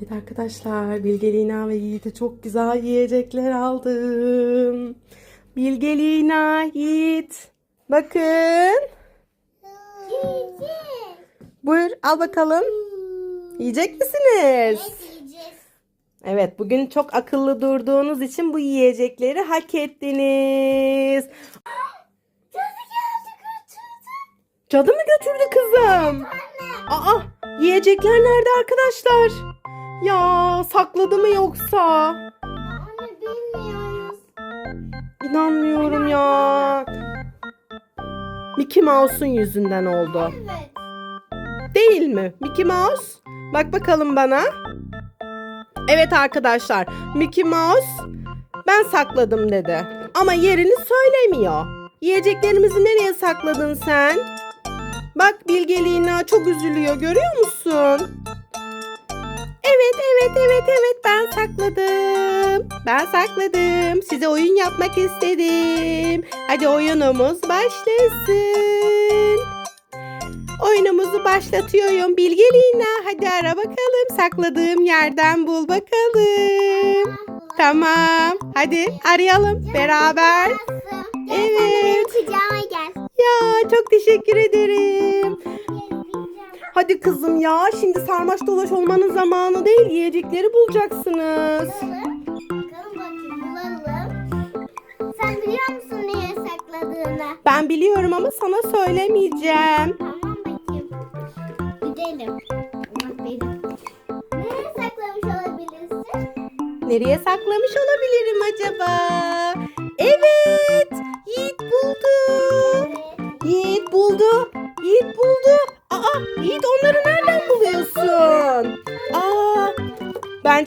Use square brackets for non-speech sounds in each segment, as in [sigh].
Evet arkadaşlar Bilge Lina ve Yiğit'e çok güzel yiyecekler aldım. Bilge Lina, Yiğit. Bakın. Buyur al bakalım. Yiyecek misiniz? Evet bugün çok akıllı durduğunuz için bu yiyecekleri hak ettiniz. Cadı mı götürdü kızım? Aa yiyecekler nerede arkadaşlar? Ya sakladı mı yoksa? İnanmıyorum ya. Mickey Mouse'un yüzünden oldu. Değil mi? Mickey Mouse. Bak bakalım bana. Evet arkadaşlar. Mickey Mouse ben sakladım dedi. Ama yerini söylemiyor. Yiyeceklerimizi nereye sakladın sen? Bak Bilge Lina çok üzülüyor görüyor musun? Evet evet evet evet ben sakladım. Ben sakladım. Size oyun yapmak istedim. Hadi oyunumuz başlasın. Oyunumuzu başlatıyorum Bilge Lina. Hadi ara bakalım. Sakladığım yerden bul bakalım. Tamam. Hadi arayalım beraber. Evet. Kucağıma gel. Ya çok teşekkür ederim. Hadi kızım ya şimdi sarmaş dolaş olmanın zamanı değil yiyecekleri bulacaksınız. Bulalım. Bakalım bakayım bulalım. Sen biliyor musun nereye sakladığını? Ben biliyorum ama sana söylemeyeceğim. Tamam bakayım. Gidelim. Benim. Nereye saklamış olabilirsin? Nereye saklamış olabilirim acaba? Evet.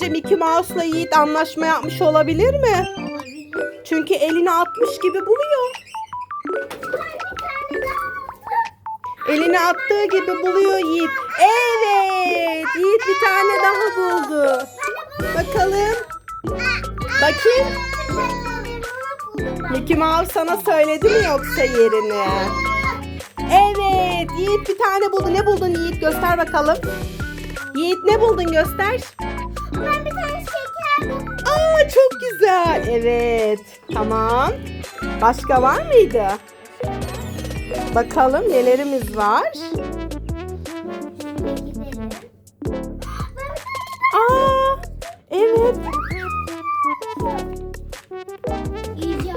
Bence Mickey Mouse'la Yiğit anlaşma yapmış olabilir mi? Çünkü eline atmış gibi buluyor. Eline attığı gibi buluyor Yiğit. Evet, Yiğit bir tane daha buldu. Bakalım. Bakayım. Mickey Mouse sana söyledi mi yoksa yerini? Evet, Yiğit bir tane buldu. Ne buldun Yiğit? Göster bakalım. Yiğit ne buldun göster. Ben bir tane şeker. Aa çok güzel. Evet. Tamam. Başka var mıydı? Bakalım nelerimiz var. Aa evet. İyice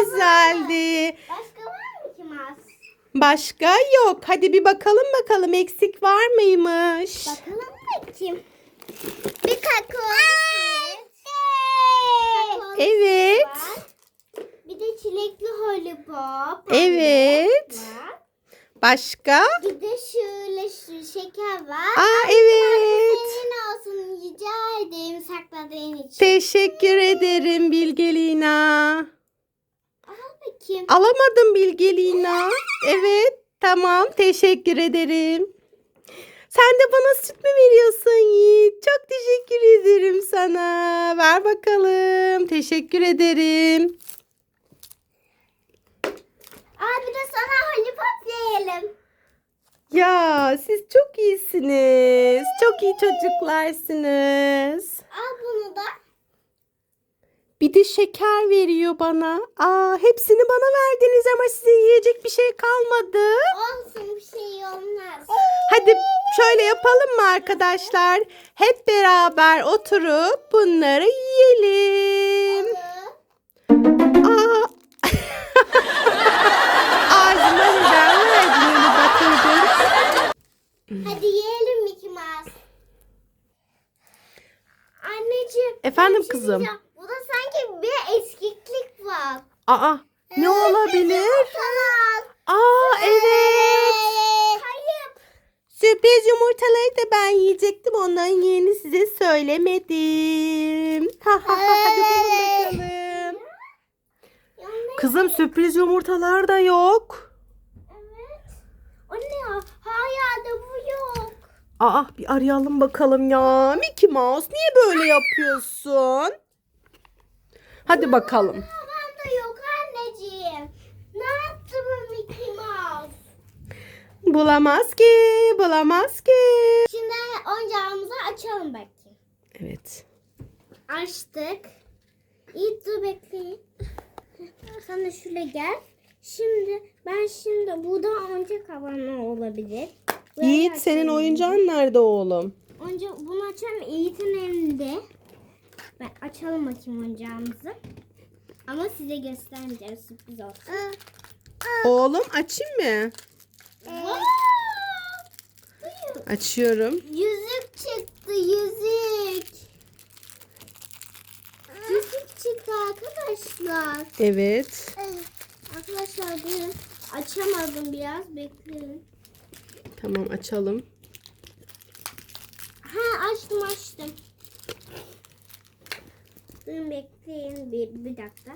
güzeldi. Başka var mı? Başka yok. Hadi bir bakalım bakalım eksik var mıymış? Bakalım bakayım. Bir kakao set. Kakao Evet. var. Bir de çilekli lollipop. Evet. Var. Başka? Bir de şöyle şu şeker var. Aa evet. Senin olsun rica ederim sakladığın için. Teşekkür ederim Bilgelina. Al bakayım. Alamadım Bilgelina. Evet tamam teşekkür ederim. Sen de bana süt mü veriyorsun Yiğit? Çok teşekkür ederim sana. Ver bakalım. Teşekkür ederim. Al bir de sana lollipop verelim. Ya siz çok iyisiniz. Çok iyi çocuklarsınız. Al bunu da. Bir de şeker veriyor bana. Aa, hepsini bana verdiniz ama size yiyecek bir şey kalmadı. Olsun bir şey olmaz. Hadi şöyle yapalım mı arkadaşlar? Hep beraber oturup bunları yiyelim. Aa. [laughs] Ağzıma neden verdin onu batırdın? Hadi yiyelim Mickey Mouse. Anneciğim. Efendim şey kızım? diyeceğim. Bir eskiklik var. Aa, ne olabilir? Sana al. Aa, evet. Hayır. Sürpriz yumurtaları da ben yiyecektim. Onların yerini size söylemedim. Ha ha ha hadi bulun bakalım. Kızım sürpriz yumurtalar da yok. Evet. O ne ya? Hayır da bu yok. Aa bir arayalım bakalım ya. Mickey Mouse niye böyle yapıyorsun? Hadi bakalım. Babam da yok anneciğim. Ne yaptı bu Mickey Mouse? Bulamaz ki, bulamaz ki. Şimdi oyuncağımızı açalım bakayım. Evet. Açtık. İyi dur bekleyin. Sen de şöyle gel. Şimdi ben şimdi burada oyuncak havanı olabilir. Böyle Yiğit senin oyuncağın nerede oğlum? Önce bunu açalım Yiğit'in elinde. Ben açalım bakayım oyuncağımızı. Ama size göstermeyeceğim sürpriz olsun. Oğlum açayım mı? Wow! Açıyorum. Yüzük çıktı yüzük. Yüzük çıktı arkadaşlar. Evet. Arkadaşlar durun. Açamadım biraz bekleyin. Tamam açalım. Ha açtım açtım. Durun bekleyin bir, bir dakika.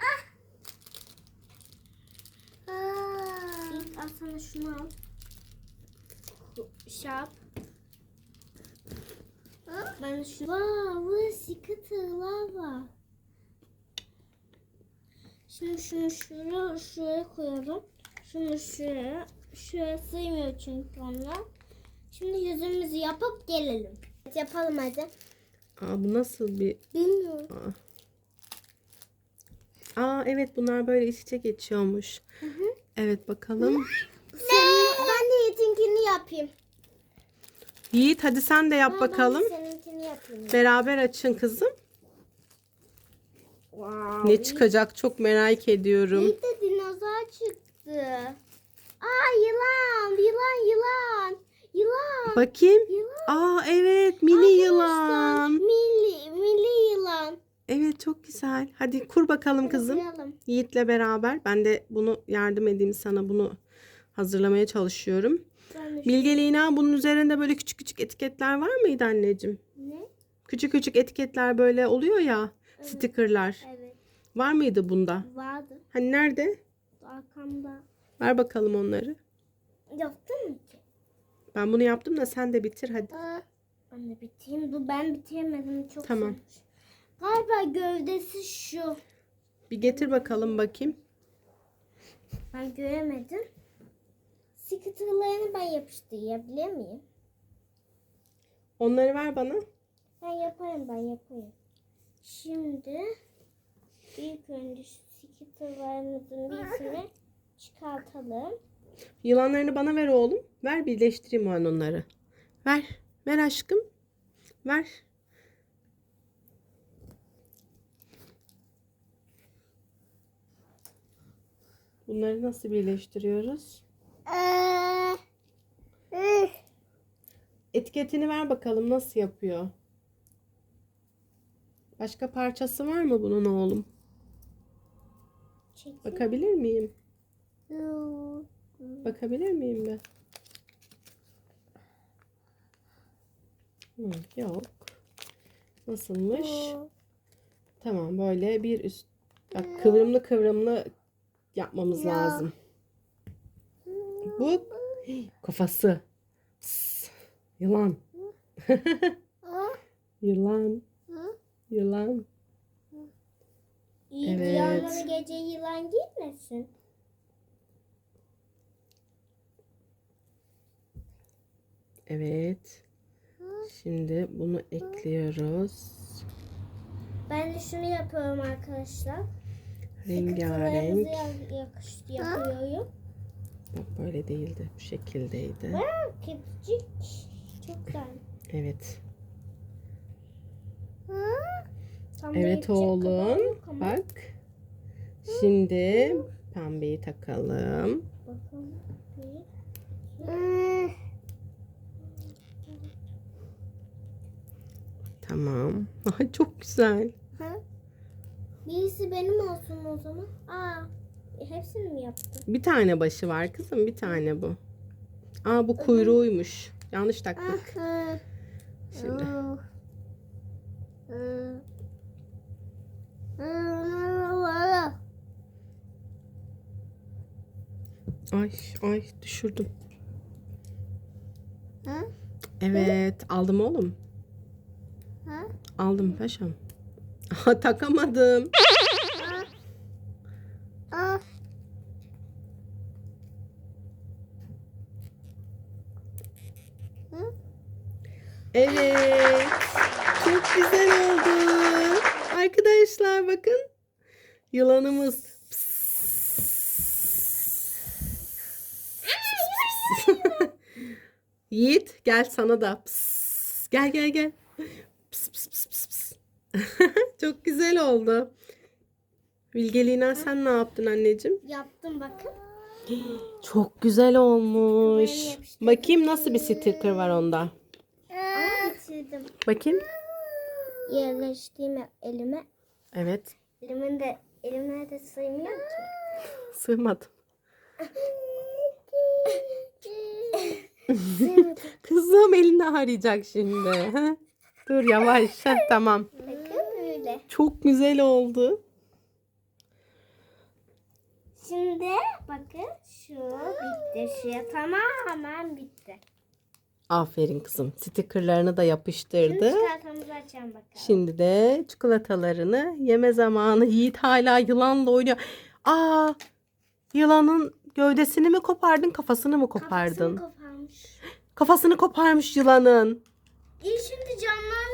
Ah. İlk al sana şunu al. Şap. Ben şu... Wow, sıkıntı lava. Şimdi şunu şuraya, şuraya koyalım. Şunu şuraya. Şuraya sığmıyor çünkü onlar. Şimdi yüzümüzü yapıp gelelim. Yapalım hadi. Aa bu nasıl bir... Bilmiyorum. Aa. Aa evet bunlar böyle iç içe geçiyormuş. Evet bakalım. Senin, ben de Yiğit'inkini yapayım. Yiğit hadi sen de yap Ben- bakalım. Ben de seninkini yapayım. Beraber açın kızım. Wow. Ne çıkacak çok merak ediyorum. Yiğit'te dinozor çıktı. Aa yılan, yılan, yılan. Yılan. Bakayım. Yılan. Aa evet mini Arkadaşlar, yılan. Milli, milli yılan. Evet çok güzel. Hadi kur bakalım kızım. Koyalım. Yiğit'le beraber. Ben de bunu yardım edeyim sana. Bunu hazırlamaya çalışıyorum. Bilge Lina bunun üzerinde böyle küçük küçük etiketler var mıydı anneciğim? Ne? Küçük küçük etiketler böyle oluyor ya. Stickerlar. Evet. Var mıydı bunda? Vardı. Hani nerede? Arkamda. Ver bakalım onları. Yaptın mı? Ben bunu yaptım da sen de bitir hadi. Ben de bitireyim. Dur ben bitiremedim. Çok Tamam. zormuş. Galiba gövdesi şu. Bir getir bakalım bakayım. Ben göremedim. Sıkıntılarını ben yapıştırabilir miyim? Onları ver bana. Ben yaparım ben yaparım. Şimdi ilk önce şu sıkıntılarımızın [laughs] birisini çıkartalım. Yılanlarını bana ver oğlum. Ver birleştireyim o an onları. Ver. Ver aşkım. Ver. Bunları nasıl birleştiriyoruz? Etiketini ver bakalım nasıl yapıyor. Başka parçası var mı bunun oğlum? Çekil. Bakabilir miyim? Bakabilir miyim ben? Hı, yok. Nasılmış? Tamam böyle bir üst bak kıvrımlı kıvrımlı yapmamız Ya. lazım. Bu [gasps] kafası. Yılan. [laughs] Yılan. Yılan. İyi Evet. Gece yılan gitmesin. Evet. Şimdi bunu ekliyoruz. Ben de şunu yapıyorum arkadaşlar. Rengarenk. Sıkıntılarımızı ya- yakış- yapıyorum. Bak böyle değildi. Bu şekildeydi. Aa, Küçük. Çok güzel. Evet. Tam Evet oğlum. Bak. Şimdi pembeyi takalım. Bakalım. Bir. Tamam. [laughs] Ay çok güzel. Birisi benim olsun o zaman. Aa, hepsini mi yaptın? Bir tane başı var kızım bir tane bu. Aa bu kuyruğuymuş. Yanlış taktık. Şimdi. Ay ay düşürdüm. Ha? Evet aldım oğlum. Aldım paşam. [laughs] Aha, takamadım. Evet. Çok güzel oldu. Arkadaşlar bakın. Yılanımız. [laughs] Yiğit gel sana da. Pıs. Gel gel gel. Pıs, pıs, pıs. [laughs] Çok güzel oldu. Bilgelina sen ne yaptın anneciğim? Yaptım bakın. [gasps] Çok güzel olmuş. Bakayım nasıl bir sticker var onda. Ama bitirdim. Bakayım. [gasps] Yerleştiğim elime. Evet. Elimin de elime de sığmıyor ki. [gasps] Sığmadı. [laughs] [laughs] Kızım elini arayacak şimdi. Dur yavaş. Heh, tamam. Çok güzel oldu. Şimdi bakın şu bitti. Şu tamamen bitti. Aferin kızım. Stickerlarını da Şimdi yapıştırdı. çikolatamızı açalım bakalım. Şimdi de çikolatalarını yeme zamanı. Yiğit hala yılanla oynuyor. Aa, yılanın gövdesini mi kopardın, kafasını mı kopardın? Kafasını koparmış. Kafasını koparmış yılanın. İyi şimdi canlanırsa.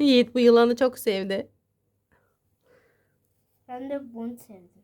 Yiğit bu yılanı çok sevdi. Ben de bunu sevdim.